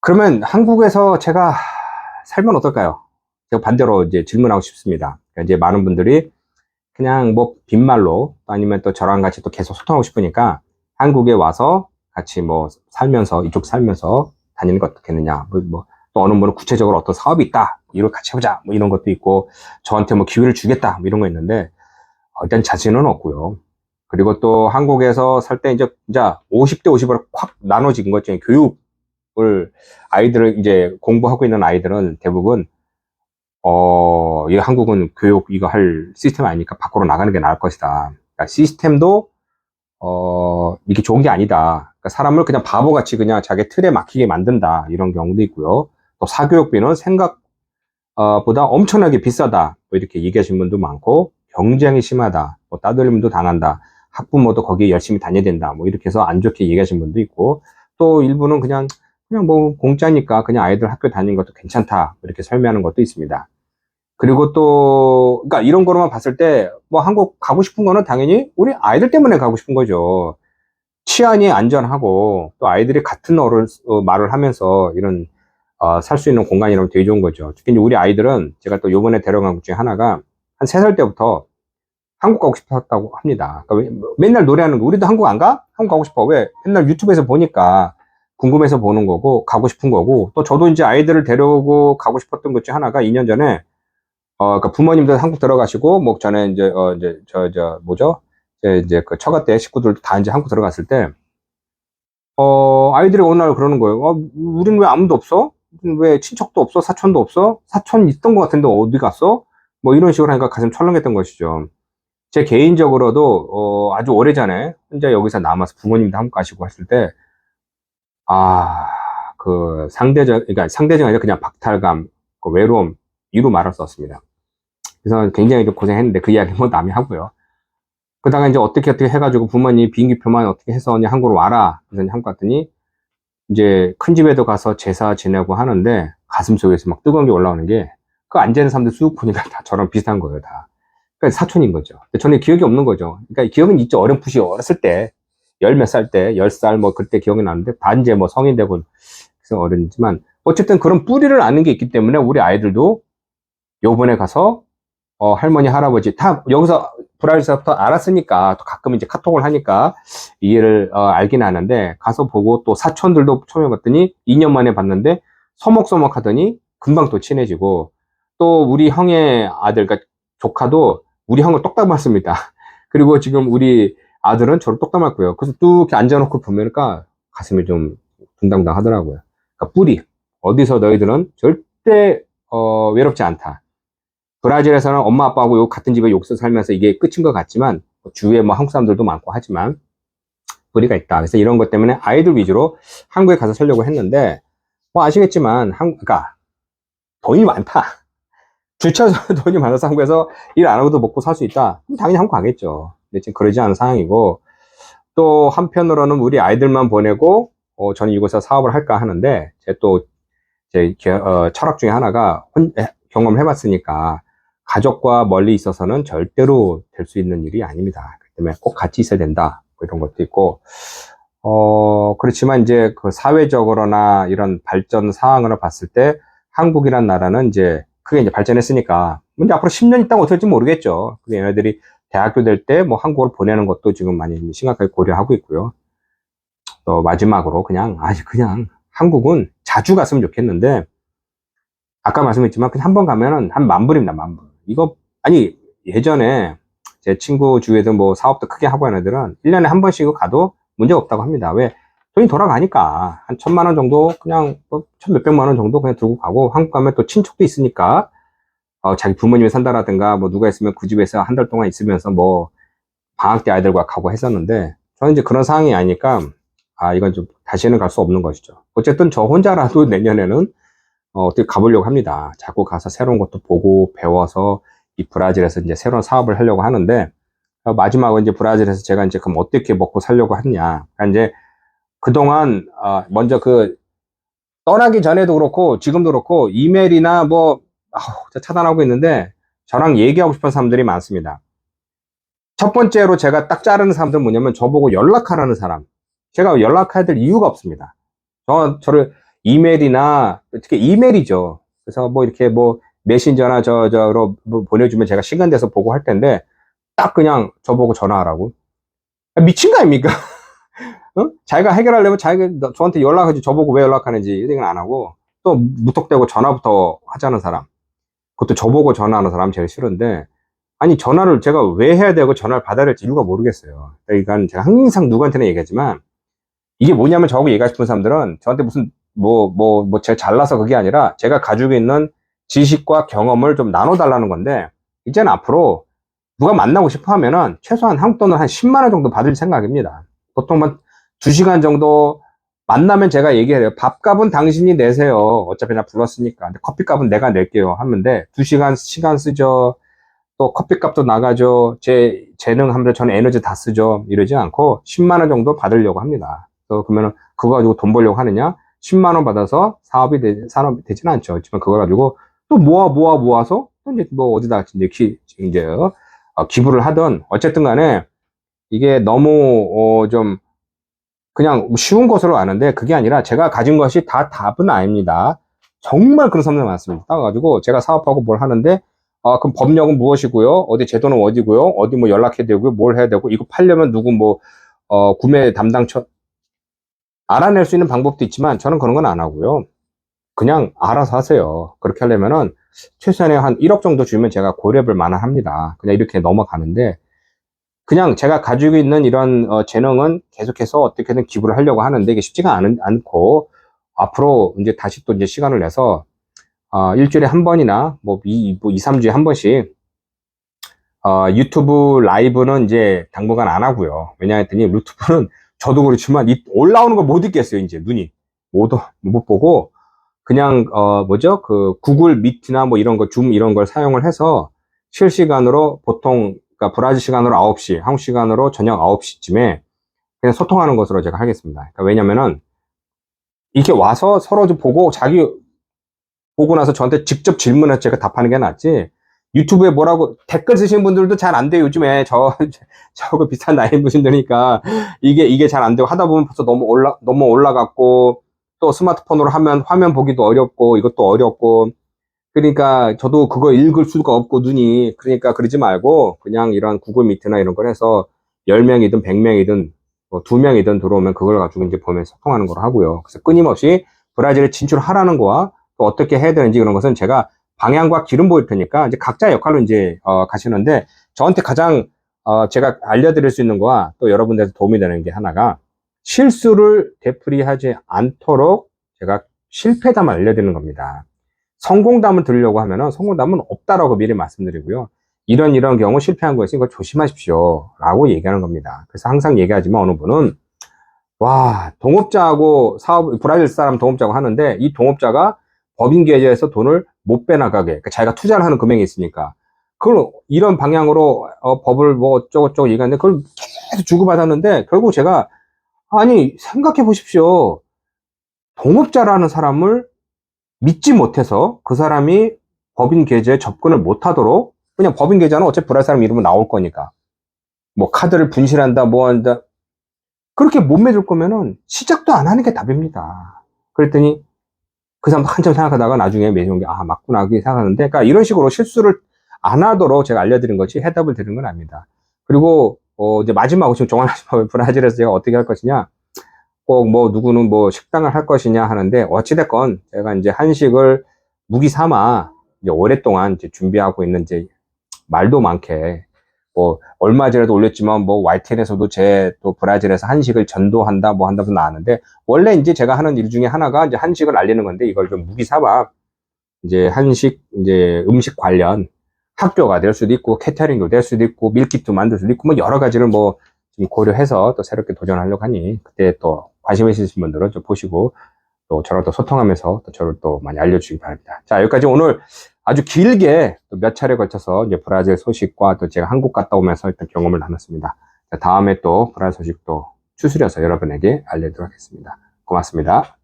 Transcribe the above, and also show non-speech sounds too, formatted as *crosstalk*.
그러면 한국에서 제가 살면 어떨까요? 제가 반대로 이제 질문하고 싶습니다. 그러니까 이제 많은 분들이 그냥 뭐 빈말로 아니면 또 저랑 같이 또 계속 소통하고 싶으니까 한국에 와서 같이 뭐 살면서 이쪽 살면서 다니는 게 어떻겠느냐. 뭐, 뭐, 또 어느 분은 구체적으로 어떤 사업이 있다. 이걸 같이 해보자. 뭐 이런 것도 있고 저한테 뭐 기회를 주겠다. 뭐 이런 거 있는데 어, 일단 자신은 없고요. 그리고 또 한국에서 살 때 이제 진짜 50대 50으로 확 나눠진 것 중에 교육 을 아이들을 이제 공부하고 있는 아이들은 대부분 어, 이 한국은 교육 이거 할 시스템 아니니까 밖으로 나가는 게 나을 것이다. 그러니까 시스템도 어, 이게 좋은 게 아니다. 그러니까 사람을 그냥 바보같이 그냥 자기 틀에 막히게 만든다. 이런 경우도 있고요. 또 사교육비는 생각보다 엄청나게 비싸다. 뭐 이렇게 얘기하시는 분도 많고, 경쟁이 심하다. 뭐 따돌림도 당한다. 학부모도 거기에 열심히 다녀야 된다. 뭐 이렇게 해서 안 좋게 얘기하시는 분도 있고, 또 일부는 그냥, 그냥 뭐 공짜니까 그냥 아이들 학교 다니는 것도 괜찮다. 이렇게 설명하는 것도 있습니다. 그리고 또, 그러니까 이런 거로만 봤을 때, 뭐 한국 가고 싶은 거는 당연히 우리 아이들 때문에 가고 싶은 거죠. 치안이 안전하고, 또 아이들이 같은 어를, 어, 말을 하면서 이런, 어, 살 수 있는 공간이라면 되게 좋은 거죠. 특히 우리 아이들은 제가 또 요번에 데려간 것 중에 하나가 한 세 살 때부터 한국 가고 싶었다고 합니다. 그러니까 왜- 맨날 노래하는 거, 우리도 한국 안 가? 한국 가고 싶어. 왜? 맨날 유튜브에서 보니까 궁금해서 보는 거고, 가고 싶은 거고, 또 저도 이제 아이들을 데려오고 가고 싶었던 것 중에 하나가 2년 전에 어, 그러니까 부모님들 한국 들어가시고, 뭐, 전에 이제, 어, 이제, 저, 저, 뭐죠? 이제, 그 처가 때 식구들 다 이제 한국 들어갔을 때, 어, 아이들이 어느 날 그러는 거예요. 어, 우린 왜 아무도 없어? 왜 친척도 없어? 사촌도 없어? 사촌 있던 것 같은데 어디 갔어? 뭐 이런 식으로 하니까 가슴 철렁했던 것이죠. 제 개인적으로도, 어, 아주 오래전에 혼자 여기서 남아서 부모님도 한국 가시고 했을 때, 아, 그 상대적, 그러니까 상대적 아니라 그냥 박탈감, 그 외로움, 이로 말을 썼습니다. 그래서 굉장히 좀 고생했는데 그 이야기 뭐 남이 하고요. 그러다가 이제 어떻게 어떻게 해가지고 부모님 비행기표만 어떻게 해서 그냥 한국으로 와라. 그래서 한국 갔더니 이제 큰 집에도 가서 제사 지내고 하는데 가슴 속에서 막 뜨거운 게 올라오는 게 그 앉아있는 사람들 쑥 보니까 다 저랑 비슷한 거예요, 다. 그러니까 사촌인 거죠. 저는 기억이 없는 거죠. 그러니까 기억은 있죠. 어렴풋이 어렸을 때, 열 몇 살 때, 열 살 뭐 그때 기억이 나는데 다 이제 뭐 성인 되고 그래서 어른지만 어쨌든 그런 뿌리를 아는 게 있기 때문에 우리 아이들도 요번에 가서 어, 할머니, 할아버지 다 여기서 브라질에서부터 알았으니까 또 가끔 이제 카톡을 하니까 이해를 어, 알긴 하는데 가서 보고 또 사촌들도 처음에 봤더니 2년 만에 봤는데 서먹서먹 하더니 금방 또 친해지고 또 우리 형의 아들, 그러니까 조카도 우리 형을 똑 닮았습니다. *laughs* 그리고 지금 우리 아들은 저를 똑 닮았고요. 그래서 뚝 이렇게 앉아놓고 보니까 가슴이 좀 둥당당 하더라고요. 그러니까 뿌리. 어디서 너희들은 절대 어, 외롭지 않다. 브라질에서는 엄마 아빠하고 요 같은 집에 욕서 살면서 이게 끝인 것 같지만 주위에 뭐 한국 사람들도 많고 하지만 뿌리가 있다. 그래서 이런 것 때문에 아이들 위주로 한국에 가서 살려고 했는데 뭐 아시겠지만 한 그러니까 돈이 많다. *laughs* 주차장 *laughs* 돈이 많아서 한국에서 일 안 하고도 먹고 살 수 있다. 당연히 한국 가겠죠. 근데 지금 그러지 않은 상황이고 또 한편으로는 우리 아이들만 보내고 어, 저는 이곳에서 사업을 할까 하는데 제 또제 어, 철학 중에 하나가 혼- 에, 경험을 해봤으니까 가족과 멀리 있어서는 절대로 될 수 있는 일이 아닙니다. 그렇기 때문에 꼭 같이 있어야 된다. 뭐 이런 것도 있고, 어, 그렇지만 이제 그 사회적으로나 이런 발전 상황을 봤을 때 한국이란 나라는 이제 크게 이제 발전했으니까, 근데 앞으로 10년 있다가 될지 모르겠죠. 근데 얘네들이 대학교 될 때 뭐 한국을 보내는 것도 지금 많이 심각하게 고려하고 있고요. 또 마지막으로 그냥, 아니, 그냥 한국은 자주 갔으면 좋겠는데, 아까 말씀했지만 그냥 한 번 가면은 한 만불입니다, 만불. 이거, 아니, 예전에 제 친구 주위에도 뭐 사업도 크게 하고 하는 애들은 1년에 한 번씩 가도 문제가 없다고 합니다. 왜? 돈이 돌아가니까. 한 천만 원 정도, 그냥 뭐 천 몇백만 원 정도 그냥 들고 가고, 한국 가면 또 친척도 있으니까, 어, 자기 부모님이 산다라든가, 뭐 누가 있으면 그 집에서 한 달 동안 있으면서 뭐, 방학 때 아이들과 가고 했었는데, 저는 이제 그런 상황이 아니니까, 아, 이건 좀 다시는 갈 수 없는 것이죠. 어쨌든 저 혼자라도 *laughs* 내년에는 어, 어떻게 가보려고 합니다. 자꾸 가서 새로운 것도 보고 배워서 이 브라질에서 이제 새로운 사업을 하려고 하는데 어, 마지막은 이제 브라질에서 제가 이제 그럼 어떻게 먹고 살려고 하느냐. 그러니까 이제 그동안 어, 먼저 그 떠나기 전에도 그렇고 지금도 그렇고 이메일이나 뭐 차단하고 있는데 저랑 얘기하고 싶은 사람들이 많습니다. 첫 번째로 제가 딱 자르는 사람들은 뭐냐면 저보고 연락하라는 사람. 제가 연락해야 될 이유가 없습니다. 저, 저를 이메일이나 특히 이메일이죠. 그래서 뭐 이렇게 뭐 메신저나 저 저로 뭐 보내주면 제가 시간 돼서 보고 할 텐데 딱 그냥 저보고 전화하라고 아, 미친 거 아닙니까? *laughs* 어? 자기가 해결하려면 자기가 너- 저한테 연락하지 저보고 왜 연락하는지 이런 안 하고 또 무턱대고 전화부터 하자는 사람 그것도 저보고 전화하는 사람 제일 싫은데 아니 전화를 제가 왜 해야 되고 전화를 받아야 될지 이유가 모르겠어요 그러니까 제가 항상 누구한테나 얘기하지만 이게 뭐냐면 저하고 얘기하고 싶은 사람들은 저한테 무슨 뭐 뭐 뭐 제가 잘나서 그게 아니라 제가 가지고 있는 지식과 경험을 좀 나눠달라는 건데 이제는 앞으로 누가 만나고 싶어 하면은 최소한 한국 돈을 한 10만 원 정도 받을 생각입니다. 보통 한 2시간 정도 만나면 제가 얘기해요. 밥값은 당신이 내세요. 어차피 나 불렀으니까. 커피값은 내가 낼게요. 하는데 2시간 시간 쓰죠. 또 커피값도 나가죠. 제 재능 하면서 저는 에너지 다 쓰죠. 이러지 않고 10만 원 정도 받으려고 합니다. 그래서 그러면은 그거 가지고 돈 벌려고 하느냐? 10만 원 받아서 사업이 되, 산업이 되지는 않죠. 그렇지만 그걸 가지고 또 모아 모아 모아서 또 이제 뭐 어디다 이제 기, 이제 어, 기부를 하든 어쨌든 간에 이게 너무 어, 좀 그냥 쉬운 것으로 아는데 그게 아니라 제가 가진 것이 다 답은 아닙니다. 정말 그런 사람들 많습니다. 따가지고 제가 사업하고 뭘 하는데 아 그럼 법령은 무엇이고요? 어디 제도는 어디고요? 어디 뭐 연락해야 되고요? 뭘 해야 되고 이거 팔려면 누구 뭐 어, 구매 담당처 알아낼 수 있는 방법도 있지만 저는 그런 건 안 하고요. 그냥 알아서 하세요. 그렇게 하려면은 최소한에 한 1억 정도 주면 제가 고려해볼 만합니다. 그냥 이렇게 넘어가는데 그냥 제가 가지고 있는 이런 어, 재능은 계속해서 어떻게든 기부를 하려고 하는데 이게 쉽지가 않, 않고 앞으로 이제 다시 또 이제 시간을 내서 어, 일주일에 한 번이나 뭐 2, 뭐 2, 3주에 한 번씩 어, 유튜브 라이브는 이제 당분간 안 하고요. 왜냐 했더니 유튜브는 *laughs* 저도 그렇지만 이 올라오는 걸 못 읽겠어요. 이제 눈이 못, 못 보고 그냥 어 뭐죠 그 구글 미트나 뭐 이런 거 줌 이런 걸 사용을 해서 실시간으로 보통 그러니까 브라질 시간으로 9시 한국 시간으로 저녁 9시쯤에 그냥 소통하는 것으로 제가 하겠습니다. 그러니까 왜냐면은 이렇게 와서 서로 좀 보고 자기 보고 나서 저한테 직접 질문해서 제가 답하는 게 낫지 유튜브에 뭐라고 댓글 쓰시는 분들도 잘 안 돼요 요즘에. *laughs* 저 저하고 비슷한 나이 분들이니까 이게 이게 잘 안 되고 하다 보면 벌써 너무 올라 너무 올라갔고 또 스마트폰으로 하면 화면 보기도 어렵고 이것도 어렵고 그러니까 저도 그거 읽을 수가 없고 눈이 그러니까 그러지 말고 그냥 이런 구글 미트나 이런 걸 해서 10명이든 100명이든 뭐 2명이든 들어오면 그걸 가지고 이제 보면서 소통하는 걸 하고요. 그래서 끊임없이 브라질에 진출하라는 거와 또 어떻게 해야 되는지 그런 것은 제가 방향과 길은 보일 테니까 이제 각자 역할로 이제 어, 가시는데 저한테 가장 어, 제가 알려드릴 수 있는 거와 또 여러분들한테 도움이 되는 게 하나가 실수를 되풀이하지 않도록 제가 실패담을 알려드리는 겁니다. 성공담을 들으려고 하면은 성공담은 없다라고 미리 말씀드리고요. 이런 이런 경우 실패한 거 있으니까 조심하십시오. 라고 얘기하는 겁니다. 그래서 항상 얘기하지만 어느 분은 와 동업자하고 사업 브라질 사람 동업자하고 하는데 이 동업자가 법인 계좌에서 돈을 못 빼나가게 그러니까 자기가 투자를 하는 금액이 있으니까 그걸 이런 방향으로 어, 법을 뭐 어쩌고저쩌고 얘기하는데 그걸 계속 주고받았는데 결국 제가 아니, 생각해 보십시오. 동업자라는 사람을 믿지 못해서 그 사람이 법인 계좌에 접근을 못 하도록 그냥 법인 계좌는 어차피 불알 사람 이름은 나올 거니까. 뭐 카드를 분실한다, 뭐 한다. 그렇게 못 맺을 거면은 시작도 안 하는 게 답입니다. 그랬더니 그 사람 한참 생각하다가 나중에 맺은 게, 아, 맞구나, 그렇게 생각하는데, 그러니까 이런 식으로 실수를 안 하도록 제가 알려드린 것이 해답을 드리는 건 아닙니다. 그리고 어, 이제 마지막으로 지금 정말 마지막으로 브라질에서 제가 어떻게 할 것이냐. 꼭 뭐 누구는 뭐 식당을 할 것이냐 하는데 어찌됐건 제가 이제 한식을 무기 삼아 이제 오랫동안 이제 준비하고 있는 이제 말도 많게 뭐 얼마 전에도 올렸지만 뭐 YTN에서도 제 또 브라질에서 한식을 전도한다 뭐 한다고 나왔는데 원래 이제 제가 하는 일 중에 하나가 이제 한식을 알리는 건데 이걸 좀 무기 삼아 이제 한식 이제 음식 관련 학교가 될 수도 있고 캐터링도 될 수도 있고 밀키트 만들 수도 있고 뭐 여러 가지를 뭐 고려해서 또 새롭게 도전하려고 하니 그때 또 관심 있으신 분들은 좀 보시고 또 저랑 또 소통하면서 또 저를 또 많이 알려주시기 바랍니다. 자 여기까지 오늘 아주 길게 몇 차례 걸쳐서 이제 브라질 소식과 또 제가 한국 갔다 오면서 일단 경험을 나눴습니다. 자, 다음에 또 브라질 소식도 추스려서 여러분에게 알려드리도록 하겠습니다. 고맙습니다.